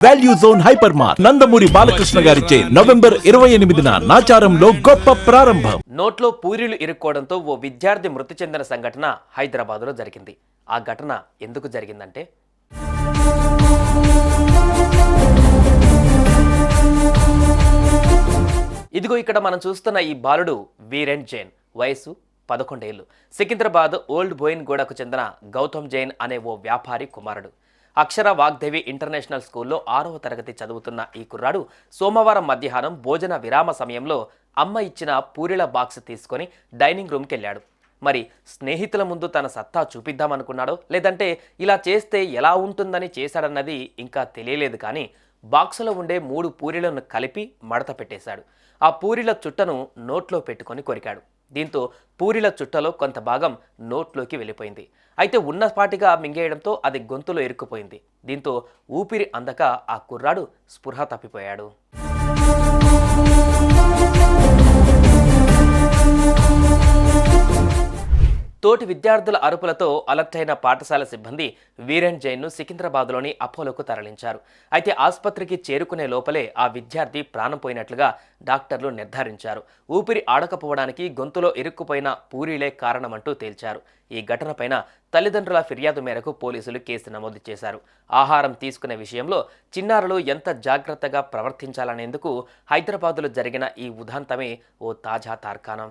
Value zone hyper మార్ నందమూరి బాలకృష్ణ గారిచే November ఇరవై ఎనిమిదిన నాచారంలో గొప్ప ప్రారంభం. నోట్లో పూరీలు ఇరుక్కోవడంతో ఓ విద్యార్థి మృతి చెందిన సంఘటన హైదరాబాద్లో జరిగింది. ఆ ఘటన ఎందుకు జరిగిందంటే? ఇదిగో ఇక్కడ మనం చూస్తున్న ఈ బాలుడు వీరెన్ జైన్ వయసు పదకొండేళ్ళు సికింద్రాబాద్ ఓల్డ్ బోయిన్ గూడకు చెందిన గౌతమ్ జైన్ అనే ఓ వ్యాపారి కుమారుడు. అక్షర వాగ్దేవి ఇంటర్నేషనల్ స్కూల్లో ఆరవ తరగతి చదువుతున్న ఈ కుర్రాడు సోమవారం మధ్యాహ్నం భోజన విరామ సమయంలో అమ్మ ఇచ్చిన పూరిల బాక్స్ తీసుకొని డైనింగ్ రూమ్కి వెళ్ళాడు. మరి స్నేహితుల ముందు తన సత్తా చూపిద్దామనుకున్నాడో లేదంటే ఇలా చేస్తే ఎలా ఉంటుందని చేశాడన్నది ఇంకా తెలియలేదు కానీ బాక్సులో ఉండే మూడు పూరీలను కలిపి మడత పెట్టేశాడు. ఆ పూరీల చుట్టను నోట్లో పెట్టుకొని కొరికాడు. దీంతో పూరీల చుట్టలో కొంత భాగం నోట్లోకి వెళ్ళిపోయింది. అయితే ఉన్నపాటిగా మింగేయడంతో అది గొంతులో ఇరుక్కుపోయింది. దీంతో ఊపిరి అందక ఆ కుర్రాడు స్పృహ తప్పిపోయాడు. తోటి విద్యార్థుల అరుపులతో అలర్ట్ అయిన పాఠశాల సిబ్బంది వీరెన్ జైన్ను సికింద్రాబాద్లోని అపోలోకు తరలించారు. అయితే ఆసుపత్రికి చేరుకునే లోపలే ఆ విద్యార్థి ప్రాణం పోయినట్లుగా డాక్టర్లు నిర్ధారించారు. ఊపిరి ఆడకపోవడానికి గొంతులో ఇరుక్కుపోయిన పూరీలే కారణమంటూ తేల్చారు. ఈ ఘటనపైన తల్లిదండ్రుల ఫిర్యాదు మేరకు పోలీసులు కేసు నమోదు చేశారు. ఆహారం తీసుకునే విషయంలో చిన్నారులు ఎంత జాగ్రత్తగా ప్రవర్తించాలనేందుకు హైదరాబాదులో జరిగిన ఈ ఉదాంతమే ఓ తాజా తార్కాణం.